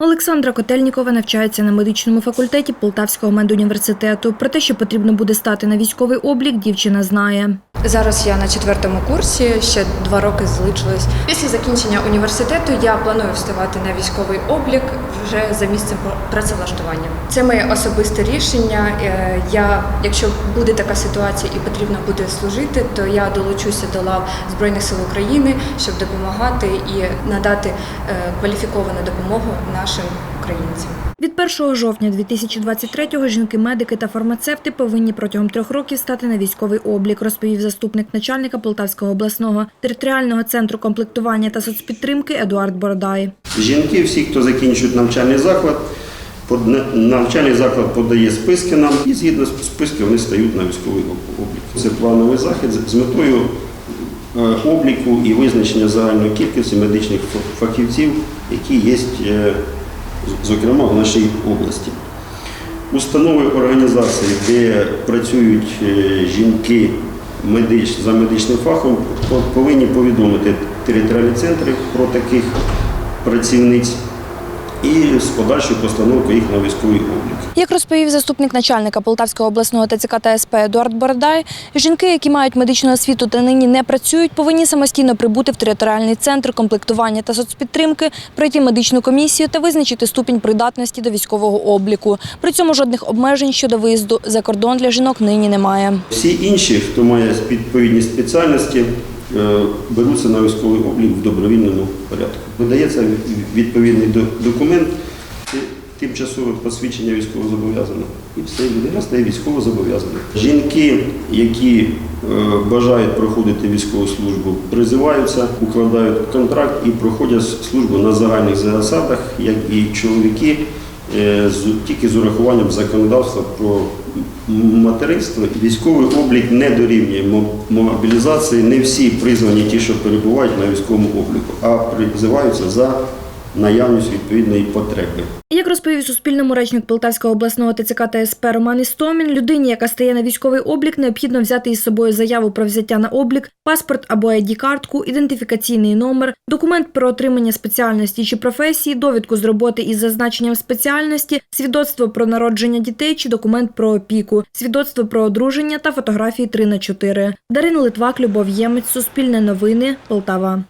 Олександра Котельнікова навчається на медичному факультеті Полтавського медуніверситету. Про те, що потрібно буде стати на військовий облік, дівчина знає. Зараз я на четвертому курсі, ще два роки залишилось. Після закінчення університету я планую вставати на військовий облік вже за місцем працевлаштування. Це моє особисте рішення. Е, Я, якщо буде така ситуація і потрібно буде служити, то я долучуся до лав Збройних сил України, щоб допомагати і надати е, кваліфіковану допомогу нашим 1 жовтня 2023-го жінки-медики та фармацевти повинні протягом трьох років стати на військовий облік, розповів заступник начальника Полтавського обласного територіального центру комплектування та соцпідтримки Едуард Бородай. Жінки, всі, хто закінчують навчальний заклад, навчальний заклад подає списки нам, і згідно з списків вони стають на військовий облік. Це плановий захід з- метою е, обліку і визначення загальної кількості медичних фахівців, які є, е, зокрема, в нашій області. Установи організації, де працюють е, жінки медич, за медичним фахом, повинні повідомити територіальні центри про таких працівниць і з подальшою постановкою їх на військовий облік. Як розповів заступник начальника Полтавського обласного ТЦК та СП Едуард Бородай, жінки, які мають медичну освіту та нині не працюють, повинні самостійно прибути в територіальний центр комплектування та соцпідтримки, пройти медичну комісію та визначити ступінь придатності до військового обліку. При цьому жодних обмежень щодо виїзду за кордон для жінок нині немає. Всі інші, хто має відповідні спеціальності, беруться на військовий облік в добровільному порядку. Видається відповідний документ, тимчасове посвідчення військовозобов'язаного, і все, людина стає військовозобов'язаною. Жінки, які е, бажають проходити військову службу, призиваються, укладають контракт і проходять службу на загальних засадах, як і чоловіки, е, тільки з урахуванням законодавства про материнство. Військовий облік не дорівнює мо- мобілізації. Не всі призвані ті, що перебувають на військовому обліку, а призиваються за наявність відповідної потреби. Як розповів Суспільному речник Полтавського обласного ТЦК та Роман Істомін, людині, яка стає на військовий облік, необхідно взяти із собою заяву про взяття на облік, паспорт або ID-картку, ідентифікаційний номер, документ про отримання спеціальності чи професії, довідку з роботи із зазначенням спеціальності, свідоцтво про народження дітей чи документ про опіку, свідоцтво про одруження та фотографії 3 на 4 Дарина Литвак, Любов Ємець, Суспільне новини, Полтава.